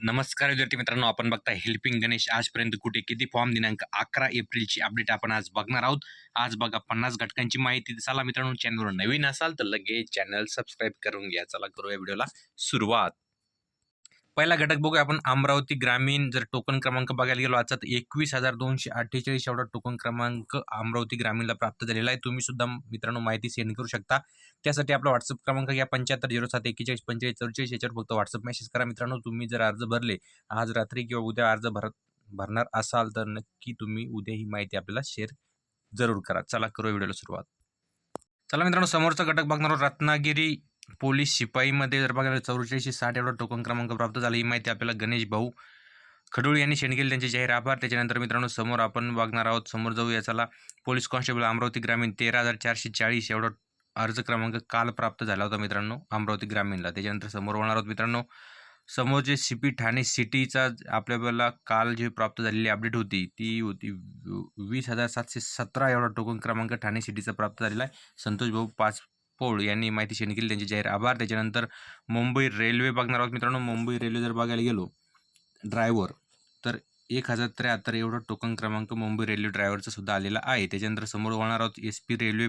नमस्कार विद्यार्थी मित्रांनो आपण बघता हेल्पिंग गणेश आजपर्यंत कुठे किती फॉर्म दिनांक अकरा एप्रिलची अपडेट आपण आज बघणार आहोत. आज बघा पन्नास घटकांची माहिती. चला मित्रांनो चॅनलवर नवीन असाल तर लगेच चॅनल सबस्क्राईब करून घ्या. चला करूया व्हिडिओला सुरुवात. पहिला घटक बघूया आपण. अमरावती ग्रामीण जर टोकन क्रमांक बघायला गेलो आजचा तर एकवीस हजार दोनशे अठ्ठेचाळीस एवढा टोकन क्रमांक अमरावती ग्रामीणला प्राप्त झालेला आहे. तुम्ही सुद्धा मित्रांनो माहिती सेंड करू शकता. त्यासाठी आपला व्हॉट्सअप क्रमांक घ्या पंच्याहत्तर झिरो सात एकेचाळीस पंचेचाळीस चौवेचाळीस याच्यावर फक्त व्हॉट्सअप मेसेज करा. मित्रांनो तुम्ही जर अर्ज भरले आज रात्री किंवा उद्या अर्ज भरत भरणार असाल तर नक्की तुम्ही उद्या ही माहिती आपल्याला शेअर जरूर करा. चला करू व्हिडिओला सुरुवात. चला मित्रांनो समोरचा घटक बघणार रत्नागिरी पोलीस शिपाईमध्ये जर बघायला चौवेचाळीसशे साठ एवढा टोकन क्रमांक प्राप्त झाला. ही माहिती आपल्याला गणेश भाऊ खडूळ यांनी शेंड त्यांचे जाहीर आभार त्याच्यानंतर मित्रांनो समोर आपण बघणार आहोत समोर जाऊ याचाला पोलीस कॉन्स्टेबल अमरावती ग्रामीण तेरा हजार चारशे चाळीस एवढा अर्ज क्रमांक काल प्राप्त झाला होता मित्रांनो अमरावती ग्रामीणला. त्याच्यानंतर समोर होणार आहोत मित्रांनो समोर जे सी पी ठाणे सिटीचा आपल्याला काल जी प्राप्त झालेली अपडेट होती ती होती वीस हजार सातशे सतरा एवढा टोकन क्रमांक ठाणे सिटीचा प्राप्त झालेला आहे. संतोष भाऊ पाच पोळ यांनी माहिती शेअर केली. त्यांचे जाहीर आभार. त्याच्यानंतर मुंबई रेल्वे बघणार आहोत मित्रांनो. मुंबई रेल्वे जर बघायला गेलो ड्रायव्हर तर एक हजार त्र्याहत्तर एवढा टोकन क्रमांक मुंबई रेल्वे ड्रायव्हरचा सुद्धा आलेला आहे. त्याच्यानंतर समोर होणार आहोत S P railway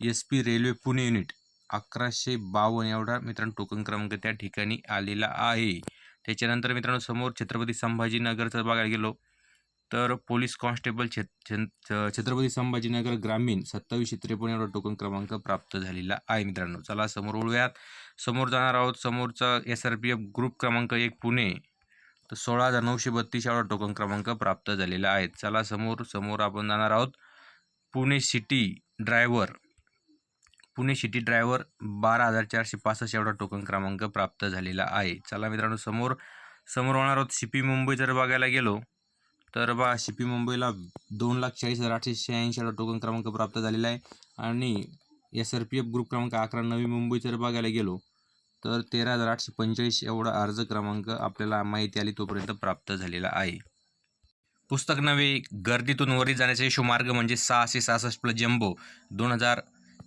S P railway Pune unit अकराशे बावन्न एवढा मित्रांनो टोकन क्रमांक त्या ठिकाणी आलेला आहे. त्याच्यानंतर मित्रांनो समोर छत्रपती संभाजीनगरचं बघायला गेलो. तर पोलीस कॉन्स्टेबल छत छन- छ- छत्रपती संभाजीनगर ग्रामीण सत्तावीसशे त्रेपन्न एवढा टोकन क्रमांक प्राप्त झालेला आहे मित्रांनो. चला समोर ओळूयात समोर जाणार आहोत समोरचा S R P F group क्रमांक एक पुणे. तर सोळा हजार नऊशे बत्तीस एवढा टोकन क्रमांक प्राप्त झालेला आहे. चला समोर समोर आपण जाणार आहोत. Pune city driver Pune city driver बारा हजार चारशे पासष्ट एवढा टोकन क्रमांक प्राप्त झालेला आहे. चला मित्रांनो समोर समोर होणार आहोत सी पी मुंबई जर बघायला गेलो तर बा सी पी मुंबईला दोन लाख चाळीस हजार आठशे शहाऐंशी टोकन क्रमांक प्राप्त झालेला आहे. आणि S R P F group क्रमांक अकरा नवी मुंबई जर बघायला गेलो तर तेरा हजार आठशे पंचेचाळीस एवढा अर्ज क्रमांक आपल्याला माहिती आली तोपर्यंत प्राप्त झालेला आहे. पुस्तक नवे गर्दीतून वरी जाण्याचा शुमार्ग म्हणजे सहाशे सहासष्ट प्लस जम्बो दोन हजार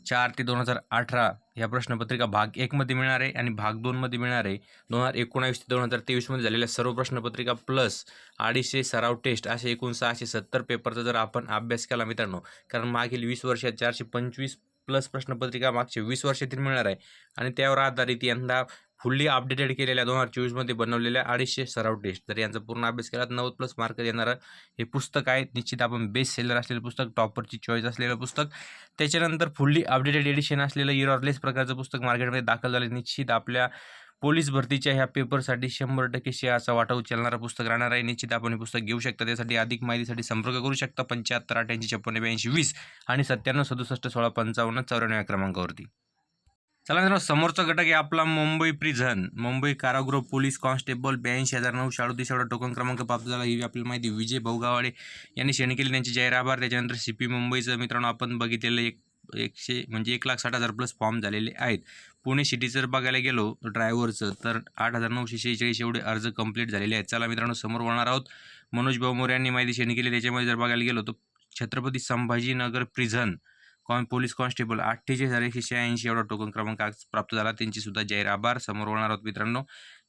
चार ते दोन हजार अठरा ह्या प्रश्नपत्रिका भाग एकमध्ये मिळणार आहे आणि भाग दोनमध्ये मिळणार आहे. दोन हजार एकोणावीस ते दोन हजार तेवीसमध्ये झालेल्या सर्व प्रश्नपत्रिका प्लस अडीचशे सराव टेस्ट असे एकूण सहाशे सत्तर पेपरचा जर आपण अभ्यास केला मित्रांनो कारण मागील वीस वर्षात चारशे पंचवीस प्लस प्रश्नपत्रिका मागचे वीस वर्षातील मिळणार आहे. आणि त्यावर आधारित यंदा फुल्ली अपडेटेड केलेल्या दोन हजार चोवीसमध्ये बनवलेल्या अडीचशे सराव टेस्ट. तर यांचा पूर्ण अभ्यास केला नव्वद प्लस मार्क येणारं हे पुस्तक आहे. निश्चित आपण बेस्ट सेलर असलेलं पुस्तक टॉपरची चॉईस असलेलं पुस्तक. त्याच्यानंतर फुल्ली अपडेटेड एडिशन असलेलं इयरलेस प्रकारचं पुस्तक मार्केटमध्ये दाखल झालं. निश्चित आपल्या पोलीस भरतीच्या ह्या पेपरसाठी शंभर टक्के शेअरचा वाटा उचलणारं पुस्तक राहणार आहे. निश्चित आपण हे पुस्तक घेऊ शकता. त्यासाठी अधिक माहितीसाठी संपर्क करू शकता. पंच्याहत्तर अठ्ठ्याऐंशी छप्पन्न ब्याऐंशी वीस आणि सत्त्याण्णव सदुसष्ट सोळा पंचावन्न चौऱ्याण्णव या क्रमांकावरती. चला मित्रांनो समोरचा घटक आहे आपला मुंबई प्रिझन मुंबई कारागृह पोलीस कॉन्स्टेबल ब्याऐंशी हजार नऊशे अडतीस एवढा टोकन क्रमांक प्राप्त झाला. ही आपल्याला माहिती विजय भाऊगावाडे यांनी शेण केली. त्यांचे जाहीर आभार. त्याच्यानंतर सी पी मुंबईचं मित्रांनो आपण बघितलेलं एक एकशे म्हणजे एक लाख साठ हजार प्लस फॉर्म झालेले आहेत. पुणे सिटी जर बघायला गेलो ड्रायव्हरचं तर आठ हजार नऊशे शेहेचाळीस एवढे अर्ज कंप्लीट झालेले आहेत. चला मित्रांनो समोर होणार आहोत. मनोज भाऊ मोरे यांनी माहिती शेअर केली. त्याच्यामध्ये जर बघायला गेलो तर Chhatrapati Sambhajinagar prison con police constable अठ्ठेचाळीस हजार एकशे शहाऐंशी एवढा टोकन क्रमांक आज प्राप्त झाला. त्यांची सुद्धा जाहीर आभार. समोर होणार आहोत मित्रांनो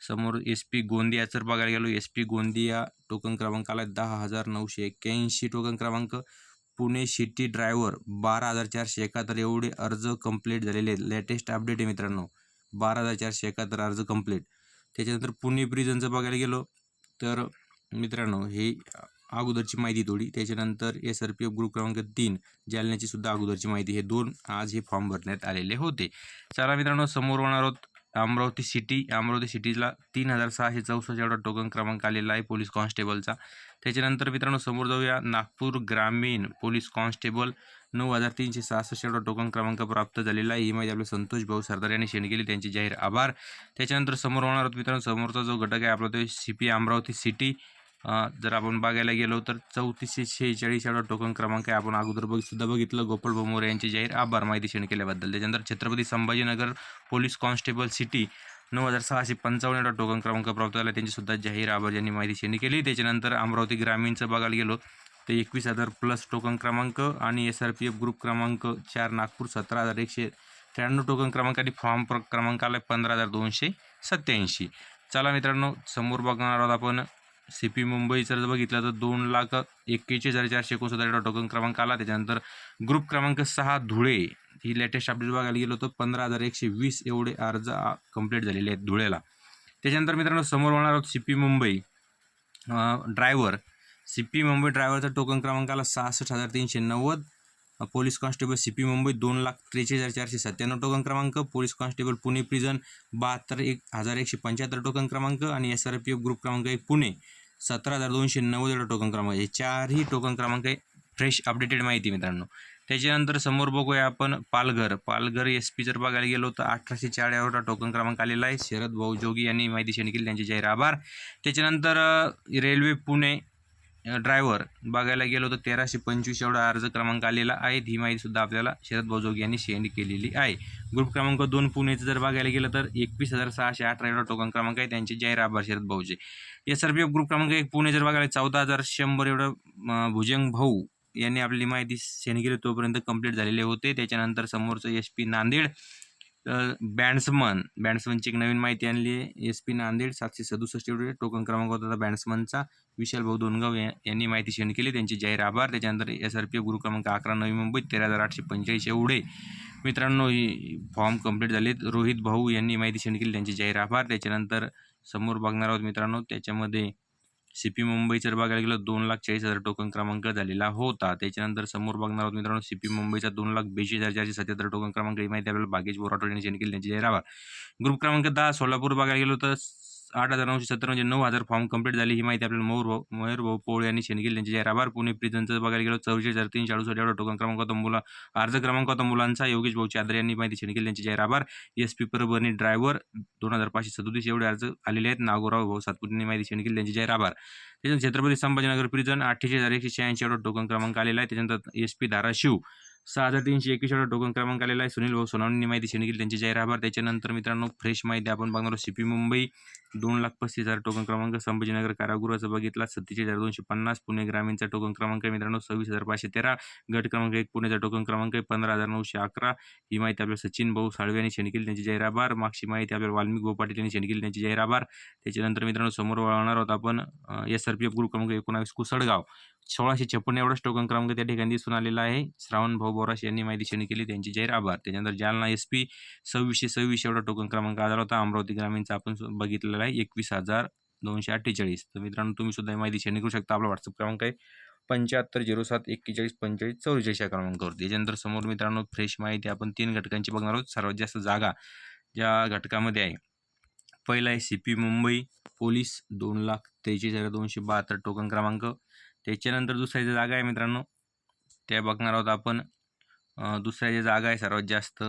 समोर एस पी गोंदिया जर बघायला गेलो. एस पी गोंदिया टोकन क्रमांक आला दहा हजार नऊशे एक्क्याऐंशी टोकन क्रमांक. पुणे सिटी ड्रायव्हर बारा हजार चारशे एकाहत्तर एवढे अर्ज कंप्लीट झालेले आहेत. लेटेस्ट अपडेट आहे मित्रांनो. बारा हजार चारशे एकाहत्तर अर्ज कंप्लीट त्याच्यानंतर पुणे प्रिझनचं बघायला गेलो. तर मित्रांनो हे अगोदरची माहिती थोडी. त्याच्यानंतर S R P F group क्रमांक तीन जालन्याची सुद्धा अगोदरची माहिती. हे दोन आज हे फॉर्म भरण्यात आलेले होते. चला मित्रांनो समोर होणार आहोत अमरावती सिटी अमरावती सिटीला तीन हजार सहाशे चौसष्ट एवढा टोकन क्रमांक आलेला आहे पोलीस कॉन्स्टेबलचा त्याच्यानंतर मित्रांनो समोर जाऊया. नागपूर ग्रामीण पोलीस कॉन्स्टेबल नऊ हजार तीनशे सहासष्ट एवढा टोकन क्रमांक प्राप्त झालेला आहे. ही माहिती आपले संतोष भाऊ सरदार यांनी शेण केली. त्यांचे जाहीर आभार. त्याच्यानंतर समोर होणार आहोत मित्रांनो समोरचा जो घटक आहे आपला तो सी पी अमरावती सिटी जर आपण बघायला गेलो तर चौतीसशे शेहेचाळीस एवढा टोकन क्रमांक आहे. आपण अगोदर बघ सुद्धा बघितलं. गोपाळ मोरे यांचे जाहीर आभार माहिती शेण केल्याबद्दल. त्याच्यानंतर Chhatrapati Sambhajinagar police constable city नऊ हजार सहाशे पंचावन्न एवढा टोकन क्रमांक प्राप्त झाला. त्यांचीसुद्धा जाहीर आभार यांनी माहिती शेणी केली. त्याच्यानंतर अमरावती ग्रामीणचं बघायला गेलो तर एकवीस हजार प्लस टोकन क्रमांक आणि S R P F group क्रमांक चार नागपूर सतरा हजार एकशे त्र्याण्णव टोकन क्रमांक आणि फॉर्म प्र क्रमांक आला पंधरा हजार दोनशे सत्याऐंशी चला मित्रांनो समोर बघणार आहोत आपण सी पी मुंबईचा जर बघितलं तर दोन लाख एक्केचाळीस हजार चारशे एकोणसत्तर टोकन क्रमांक आला. त्याच्यानंतर ग्रुप क्रमांक सहा धुळे. ही लेटेस्ट अपडेट बघायला गेलो तर पंधरा हजार एकशे वीस एवढे अर्ज कंप्लीट झालेले आहेत धुळेला. त्याच्यानंतर मित्रांनो समोर होणार आहोत C P Mumbai. Driver C P Mumbai ड्रायव्हरचा टोकन क्रमांक आला सहासष्ट हजार तीनशे नव्वद. Police constable C P Mumbai दोन लाख त्रेचाळीस हजार चारशे सत्त्याण्णव टोकन क्रमांक पोलीस कॉन्स्टेबल पुणे प्रिझन बहात्तर एक हजार एकशे पंच्याहत्तर टोकन क्रमांक आणि S R P F group क्रमांक एक पुणे. सतरा हजार दोनशे नव्वद टोकन क्रमांक हे चारही टोकन क्रमांक आहे. फ्रेश अपडेटेड माहिती मित्रांनो. त्याच्यानंतर समोर बघूया आपण पालघर. पालघर एस पी जर बघायला गेलो तर अठराशे चार टोकन क्रमांक आलेला आहे. शरद भाऊ जोगी यांनी माहिती शेअर केली. त्यांचे जाहीर आभार. त्याच्यानंतर रेल्वे पुणे ड्रायव्हर. बघायला गेलो तर तेराशे पंचवीस एवढा अर्ज क्रमांक आलेला आहे. ही माहितीसुद्धा आपल्याला शरद भाऊ यांनी सेंड केलेली आहे. ग्रुप क्रमांक दोन पुणेचं जर बघायला गेलं तर एकवीस हजार सहाशे अठरा एवढा टोकन क्रमांक आहे. त्यांचे जाहीर आभार Sharad भाऊचे S R P F group क्रमांक एक पुणे जर बघायला चौदा हजार शंभर एवढं भुजंग भाऊ यांनी आपली माहिती सेंड केली. तोपर्यंत कंप्लीट झालेले होते. त्याच्यानंतर समोरचं एस पी नांदेड बॅट्समन बॅट्समनची एक नवीन माहिती आणली आहे. एस पी नांदेड सातशे सदुसष्ट एवढे टोकन क्रमांक होता. बॅट्समनचा विशाल भाऊ दोनगाव यांनी माहिती शेअर केली. त्यांचे जाहीर आभार. त्याच्यानंतर एस आर पी गुरु क्रमांक अकरा नवी मुंबई तेरा हजार आठशे पंचेचाळीस एवढे. मित्रांनो ही फॉर्म कंप्लीट झालेत रोहित भाऊ यांनी माहिती शेअर केली. त्यांचे जाहीर आभार. त्याच्यानंतर समोर बघणार आहोत मित्रांनो त्याच्यामध्ये सी पी मुंबई जर बघायला गेलं दोन लाख चाळीस हजार टोकन क्रमांक झालेला होता. त्याच्यानंतर समोर बघणार आहोत मित्रांनो सी पी मुंबईचा दोन लाख बेचाळीस हजार चारशे सत्याहत्तर टोकन क्रमांक ही माहिती आपल्याला बागेश बोराटोड यांनी सेंड केली त्यांची जाहीर ग्रुप क्रमांक दहा सोलापूर बघायला गेलो तर आठ हजार नऊशे सत्तर म्हणजे नऊ हजार फॉर्म कंप्लीट झाली ही माहिती आपल्याला मोहर भाऊ मयूर भाऊ पोळ यांनी सेंड यांची जाहीर आभार पुणे प्रिझनचं बघायला गेलो चौशे हजार तीनशे अडुसष्ट एवढा टोकन क्रमांक होता. मुला अर्ज क्रमांक होता मुलांचा. योगेश भाऊ चादर यांनी माहिती सेंड केली. जाहीर आभार एस पी परभणी ड्रायव्हर दोन हजार पाचशे सदोतीस एवढे अर्ज आलेले आहेत. नागोराव भाऊ सातपुते माहिती सेंड केली. त्यांचे जाहीर आभार त्याच्यानंतर छत्रपती संभाजीनगर प्रिझन अठ्ठेचाळीस हजार एकशे शहाऐंशी एवढा टोकन क्रमांक आलेला आहे. त्याच्यानंतर एस पी धाराशिव सहा हजार तीनशे एकवीस एवढा टोकन क्रमांक आलेला आहे. सुनील भाऊ सोनावणी माहिती सेंड केली त्यांचे जाहीर आभार. त्याच्यानंतर मित्रांनो फ्रेश माहिती आपण बघणार सी मुंबई दोन लाख पस्तीस हजार टोकन क्रमांक. संभाजीनगर कारागृहाचा बघितला सत्तेचाळीस हजार दोनशे पन्नास. पुणे ग्रामीणचा टोकन क्रमांक आहे मित्रांनो सव्वीस हजार पाचशे तेरा. गट क्रमांक एक पुण्याचा टोकन क्रमांक आहे पंधरा हजार नऊशे अकरा. ही माहिती आपल्याला सचिन भाऊ साळवे यांनी सेंड केली त्यांची जाहीर आभार. मागची माहिती आपल्याला वाल्मिक भाऊ पाटील यांनी सेंड केली त्यांची जाहीर आभार. त्याच्यानंतर मित्रांनो समोर वळणार आहोत आपण S R P F group क्रमांक एकोणावीस कुसडगाव सोळाशे छप्पन्न एवढाच टोकन क्रमांक त्या ठिकाणी दिसून आलेला आहे. श्रावण भाऊ बोराश यांनी माहिती शेणी केली. त्यांची जाहीर आभार. त्याच्यानंतर जालना एस पी सव्वीसशे सव्वीस एवढा टोकन क्रमांक आला होता. अमरावती ग्रामीणचा आपण बघितलेला आहे. एकवीस हजार दोनशे अठ्ठेचाळीस. तर मित्रांनो तुम्ही सुद्धा ही माहिती शेणी करू शकता. आपला व्हॉट्सअप क्रमांक आहे पंच्याहत्तर झिरो सात एक्केचाळीस पंचेचाळीस चौवेचाळीस या क्रमांकावरती. त्याच्यानंतर समोर मित्रांनो फ्रेश माहिती आपण तीन घटकांची बघणार आहोत. सर्वात जास्त जागा ज्या घटकामध्ये आहे. पहिला आहे सी पी मुंबई पोलीस दोन लाख त्रेचाळीस हजार दोनशे बहात्तर टोकन क्रमांक. त्याच्यानंतर दुसऱ्या ज्या जागा आहे मित्रांनो त्या बघणार आहोत आपण. दुसऱ्या ज्या जागा आहे सर्वात जास्त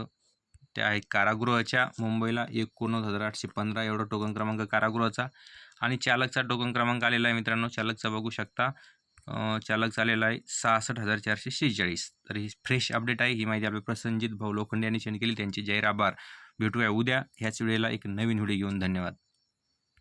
त्या आहे कारागृहाच्या. मुंबईला एकोणनव्वद हजार आठशे पंधरा एवढा टोकन क्रमांक कारागृहाचा. आणि चालकचा टोकन क्रमांक आलेला आहे मित्रांनो चालकचा बघू शकता. चालक आलेला आहे सहासष्ट हजार चारशे शेहेचाळीस. तर ही फ्रेश अपडेट आहे ही माहिती आपल्या प्रसंजित भाऊ लोखंडे यांनी सेंड केली. त्यांची जाहीर आभार भेटूया उद्या. ह्याच वेळेला एक नवीन व्हिडिओ घेऊन. धन्यवाद.